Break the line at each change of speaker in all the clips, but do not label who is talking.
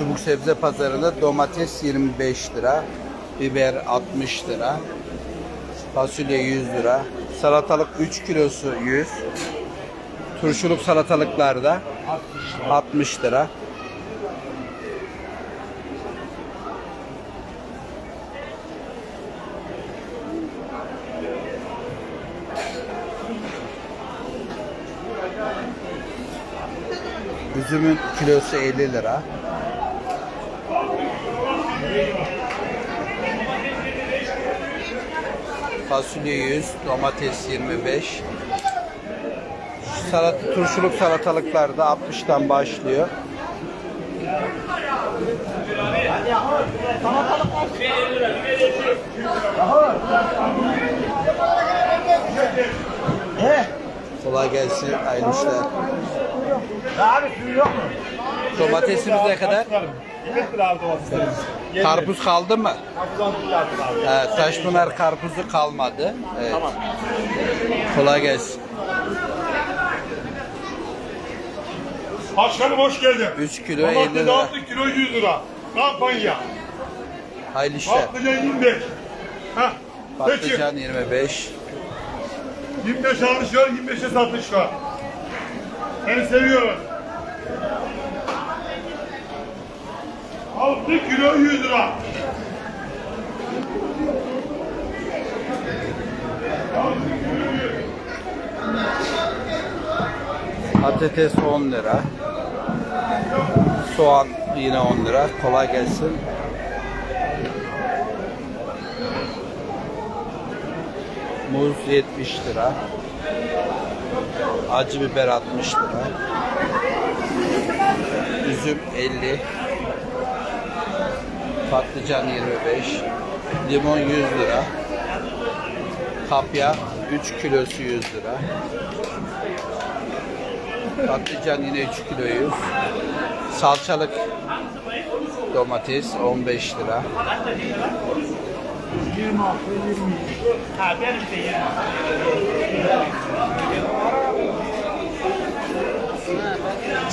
Çubuk sebze pazarında domates 25 lira, biber 60 lira, fasulye 100 lira, salatalık 3 kilosu 100, turşuluk salatalıklarda 60 lira. Üzümün kilosu 50 lira. Fasulye 100, domates 25. Salat, turşuluk salatalıklar da 60'tan başlıyor. Kolay gelsin, hayırlı işler.
Abi suyu yok mu?
Domatesimiz ne kadar?
20 lira abi domateslerimiz.
Karpuz kaldı mı?
Karpuz 60 lira abi.
Evet, Taşpınar karpuzu kalmadı. Evet.
Tamam.
Kolay gelsin.
Başkanım hoş geldin.
3 kilo 50
Domates
lira.
6 kilo 100 lira. Kampanya.
Hayırlı işler.
Patlıcan 25. Heh.
Patlıcan 25.
25 alış var, 25'e satış var. Seni seviyorum. 6 kilo 100 lira.
Patates 10 lira. Soğan yine 10 lira. Kolay gelsin. Muz 70 lira. Acı biber 60 lira. Üzüm 50. Patlıcan 25. Limon 100 lira. Kapya 3 kilosu 100 lira. Patlıcan yine 3 kilo 100. Salçalık domates 15 lira.
Ha benim de 20.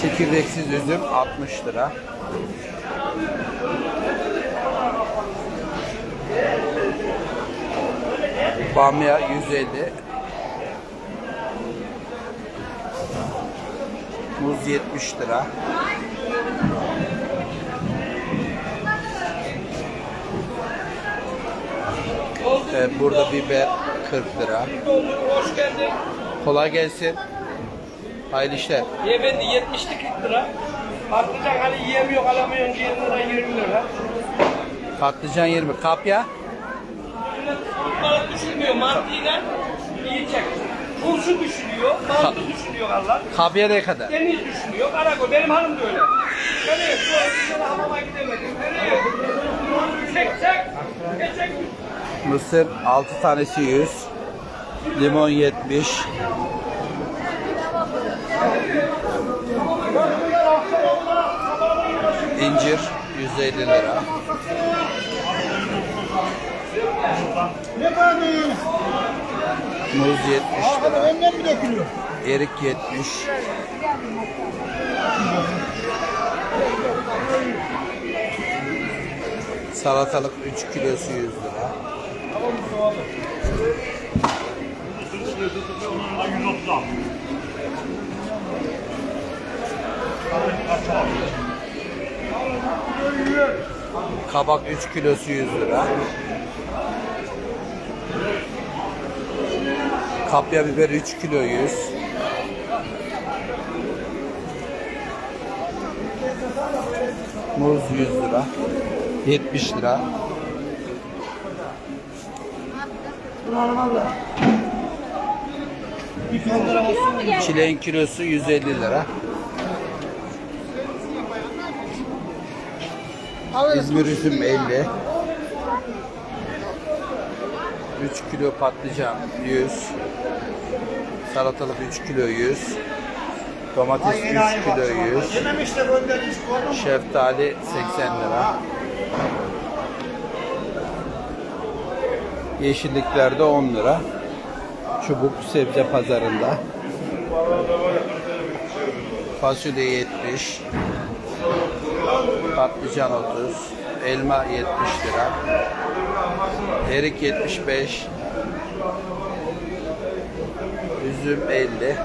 Çekirdeksiz üzüm 60 lira. Bamya 150. Muz 70 lira. Evet, burada biber 40 lira. Kolay gelsin. Hayırlı işler.
Beyefendi 70'lik 40 lira. Patlıcan hani yiyemiyor alamıyorsun 20 lira 20 lira.
Patlıcan 20. Kapya
Bunlara düşünmüyor mantığıyla yiyecek. Turşu düşünüyor, mantı düşünüyor Allah.
Kapya ne kadar?
Deniz düşünüyor, karakoy. Benim hanım da öyle. Şu an bir tane hamama gidemedim. Nereye? Çek çek. Çek çek.
Mısır 6 tanesi 100. Limon 70. İncir 150 lira. Muz 70 lira.
Önden mi dökülüyor?
Erik 70. Salatalık 3 kilosu 100 lira.
130 al.
Kabak 3 kilosu 100 lira. Kapya biber 3 kilo 100. Muz 100 lira. 70 lira. Çileğin kilosu 150 lira. İzmir üzüm 50. 3 kilo patlıcan 100. Salatalık 3 kilo 100. Domates 3 kilo 100.
Yememiş de göndermiş. Oldu mu?
Şeftali 80 lira. Yeşilliklerde 10 lira. Çubuk sebze pazarında. Fasulye 70. Patlıcan 30. Elma 70 lira. Erik 75. Üzüm 50.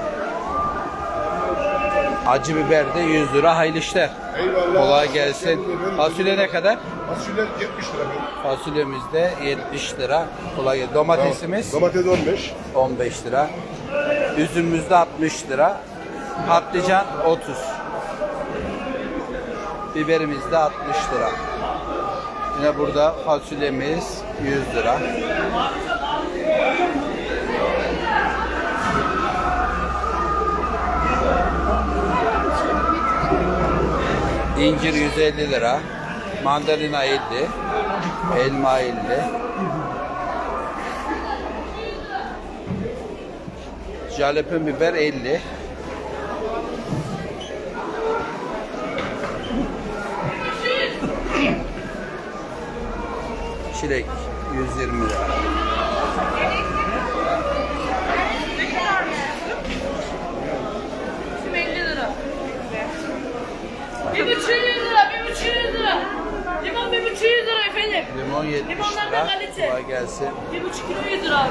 Acı biber de 100 lira. Hayırlı işler.
Eyvallah.
Kolay gelsin. Fasulye ne kadar?
Fasulye 70 lira.
Fasulyemiz de 70 lira. Kolay gelsin. Domatesimiz
Domates 15.
15 lira. Üzümümüz de 60 lira. Patlıcan 30. Biberimiz de 60 lira. Yine burada fasulyemiz 100 lira. İncir 150 lira. Mandalina 50. Elma 50. Jalapeno biber 50. Çilek 120 lira.
Bizim 50 lira. Bir buçuk lira, bir buçuk lira. Limon bir buçuk lira efendim.
Limon 70
Limonlar
lira.
da kalite.
Kolay gelsin.
Bir buçuk kilo yüz lira abi.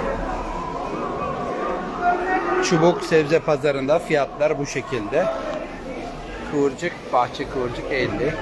Çubuk sebze pazarında fiyatlar bu şekilde. Kıvırcık, bahçe kıvırcık 50.